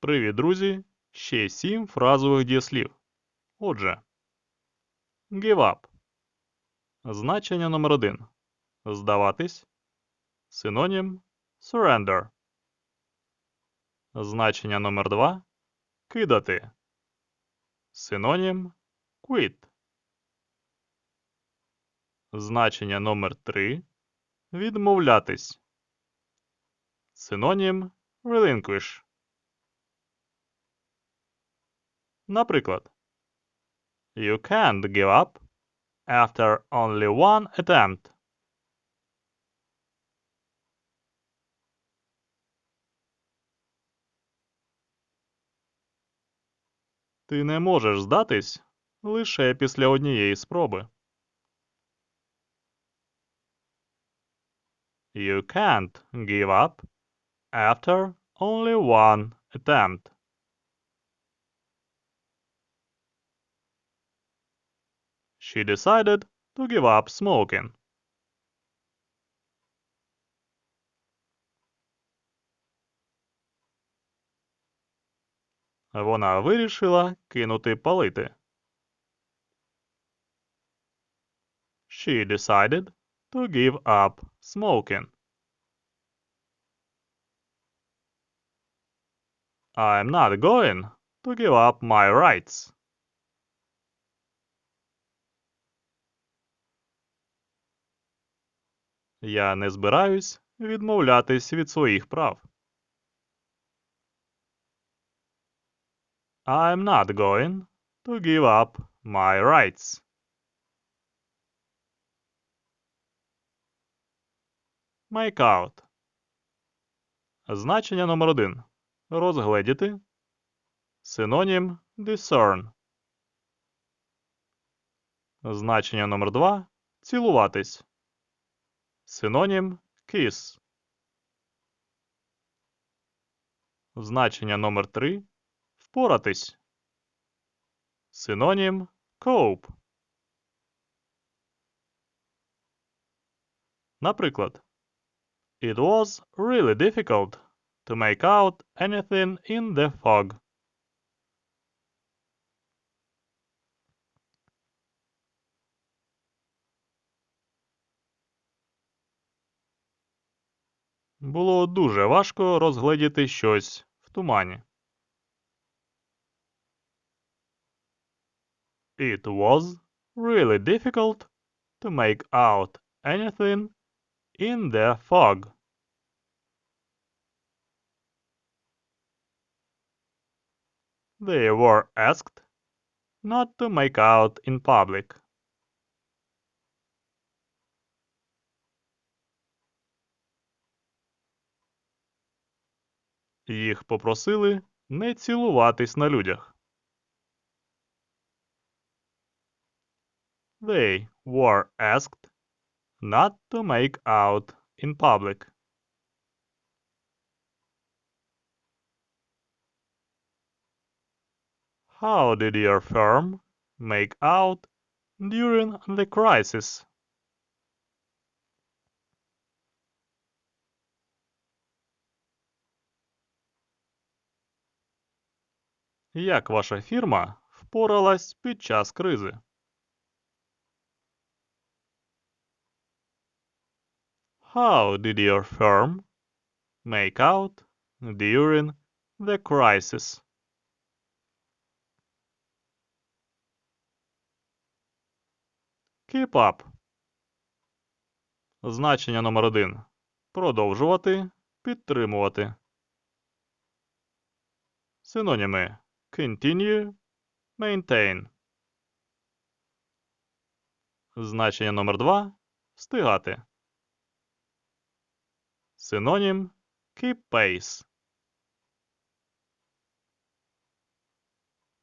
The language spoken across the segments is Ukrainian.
Привіт, друзі! Ще сім фразових дієслів. Отже, give up. Значення номер один. Здаватись. Синонім surrender. Значення номер два. Кидати. Синонім quit. Значення номер три. Відмовлятись. Синонім relinquish. Наприклад, You can't give up after only one attempt. Ти не можеш здатись лише після однієї спроби. You can't give up after only one attempt. She decided to give up smoking. Вона вирішила кинути палити. She decided to give up smoking. I'm not going to give up my rights. Я не збираюсь відмовлятись від своїх прав. I'm not going to give up my rights. Make out. Значення номер один. Розгледіти. Синонім discern. Значення номер два. Цілуватись. Синонім kiss. Значення номер три. Впоратись. Синонім cope. Наприклад, It was really difficult to make out anything in the fog. Було дуже важко розгледіти щось в тумані. It was really difficult to make out anything in the fog. They were asked not to make out in public. Їх попросили не цілуватись на людях. They were asked not to make out in public. How did your firm make out during the crisis? Як ваша фірма впоралась під час кризи? How did your firm make out during the crisis? Keep up. Значення номер один. Продовжувати. Підтримувати. Синоніми continue, maintain. Значення номер два. Встигати. Синонім keep pace.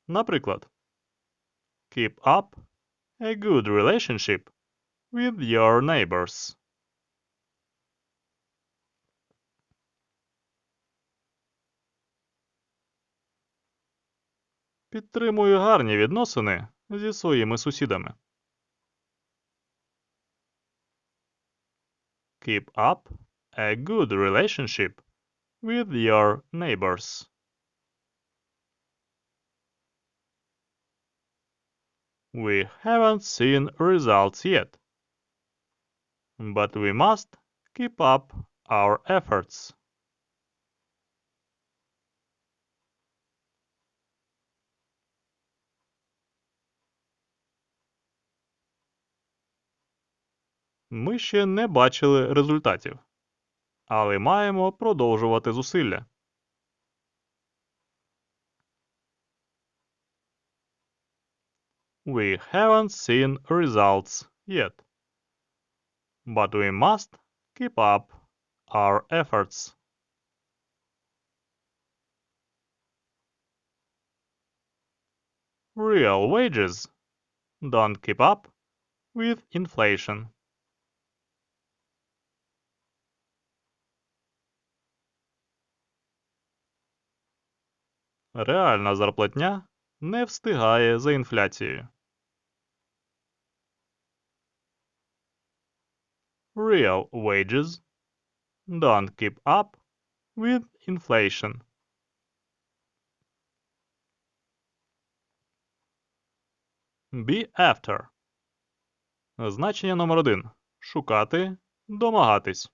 Наприклад, keep up a good relationship with your neighbors. Підтримую гарні відносини зі своїми сусідами. Keep up a good relationship with your neighbors. We haven't seen results yet, but we must keep up our efforts. Ми ще не бачили результатів, але маємо продовжувати зусилля. We haven't seen results yet, but we must keep up our efforts. Real wages don't keep up with inflation. Реальна зарплатня не встигає за інфляцією. Real wages don't keep up with inflation. Be after. Значення номер один. Шукати, домагатись.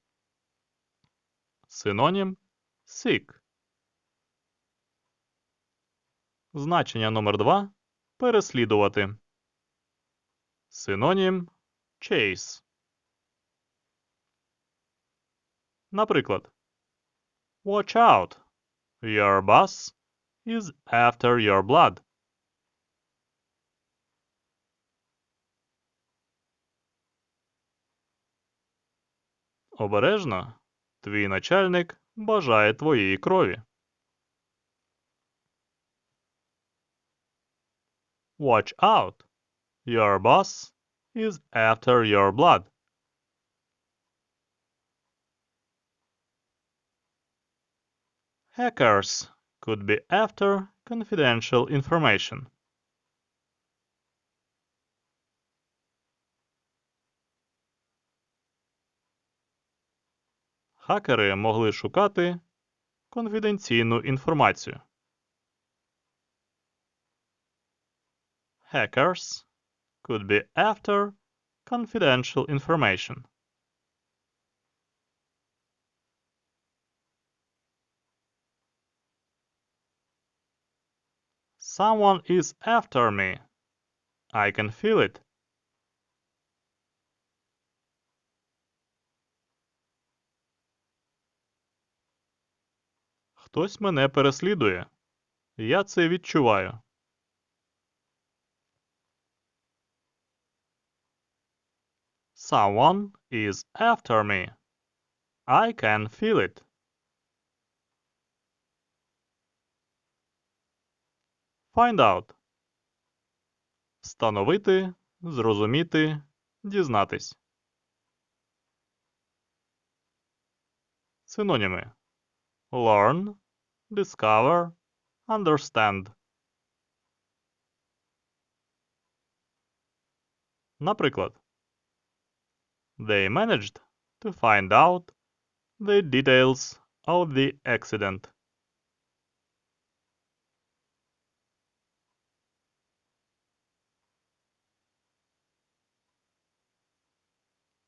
Синонім seek. Значення номер два. Переслідувати. Синонім chase. Наприклад, Watch out! Your boss is after your blood. Обережно. Твій начальник бажає твоєї крові. Watch out! Your boss is after your blood. Hackers could be after confidential information. Хакери могли шукати конфіденційну інформацію. Hackers could be after confidential information. Someone is after me. I can feel it. Хтось мене переслідує. Я це відчуваю. Someone is after me. I can feel it. Find out. Встановити, зрозуміти, дізнатись. Синоніми. Learn, discover, understand. Наприклад, They managed to find out the details of the accident.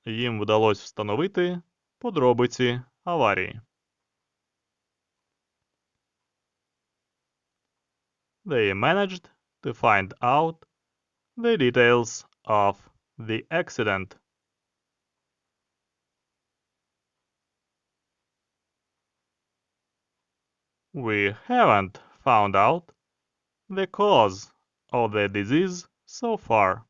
Їм вдалося встановити подробиці аварії. They managed to find out the details of the accident. We haven't found out the cause of the disease so far.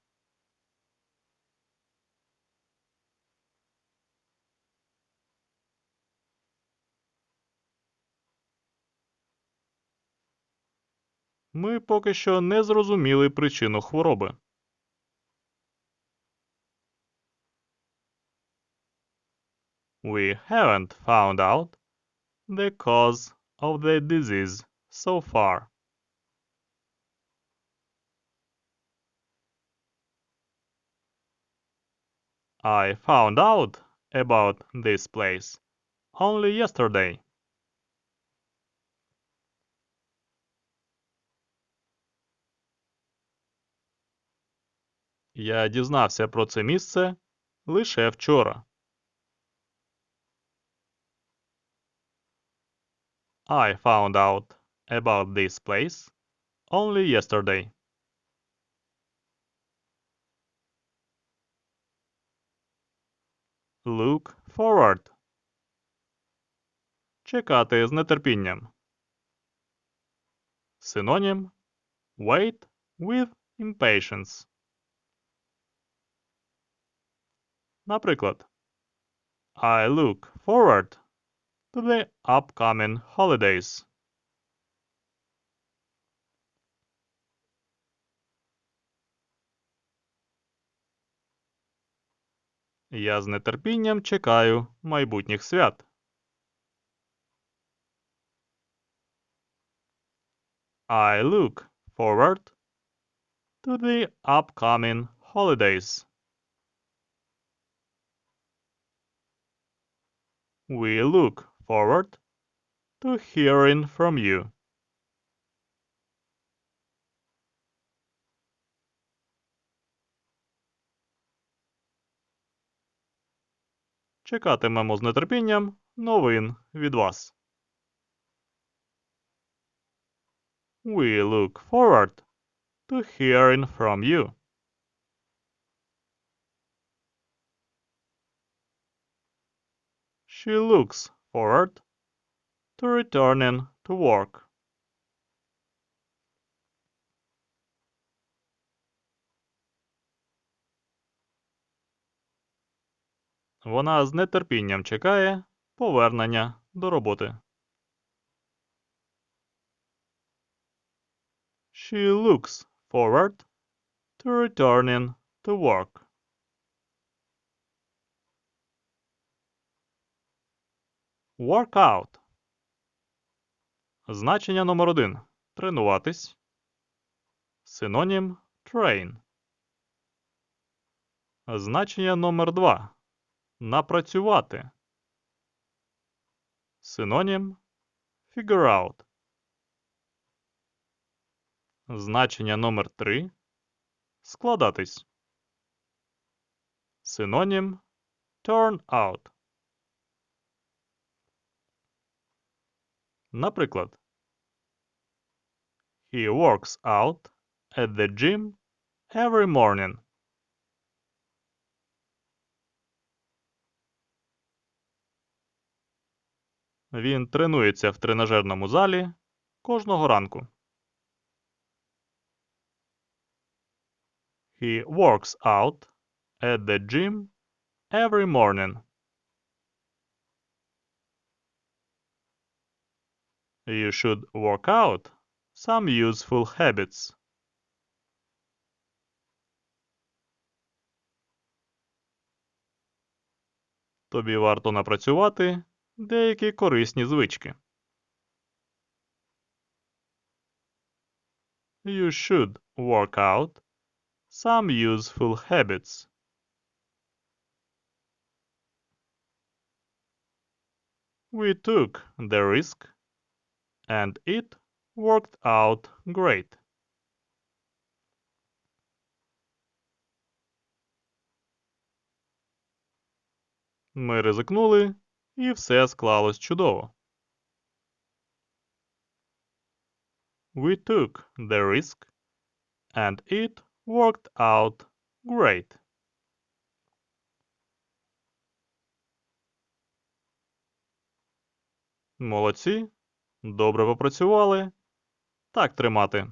Ми поки що не зрозуміли причину хвороби. We haven't found out the cause of the disease so far. I found out about this place only yesterday. Я дізнався про це місце лише вчора. I found out about this place only yesterday. Look forward. Чекати з нетерпінням. Синонім wait with impatience. Наприклад, I look forward to the upcoming holidays. Я з нетерпінням чекаю майбутніх свят. I look forward to the upcoming holidays. We look forward to hearing from you. Чекатимемо з нетерпінням новин від вас. We look forward to hearing from you. She looks forward to returning to work. Вона з нетерпінням чекає повернення до роботи. She looks forward to returning to work. Workout. Значення номер один. Тренуватись. Синонім train. Значення номер два. Напрацювати. Синонім figure out. Значення номер 3 складатись. Синонім turn out. Наприклад, He works out at the gym every morning. Він тренується в тренажерному залі кожного ранку. He works out at the gym every morning. You should work out some useful habits. Тобі варто напрацювати деякі корисні звички. You should work out some useful habits. We took the risk and it worked out great. Ми ризикнули, і все склалось чудово. We took the risk and it worked out great. Молодці. Добре попрацювали. Так тримати.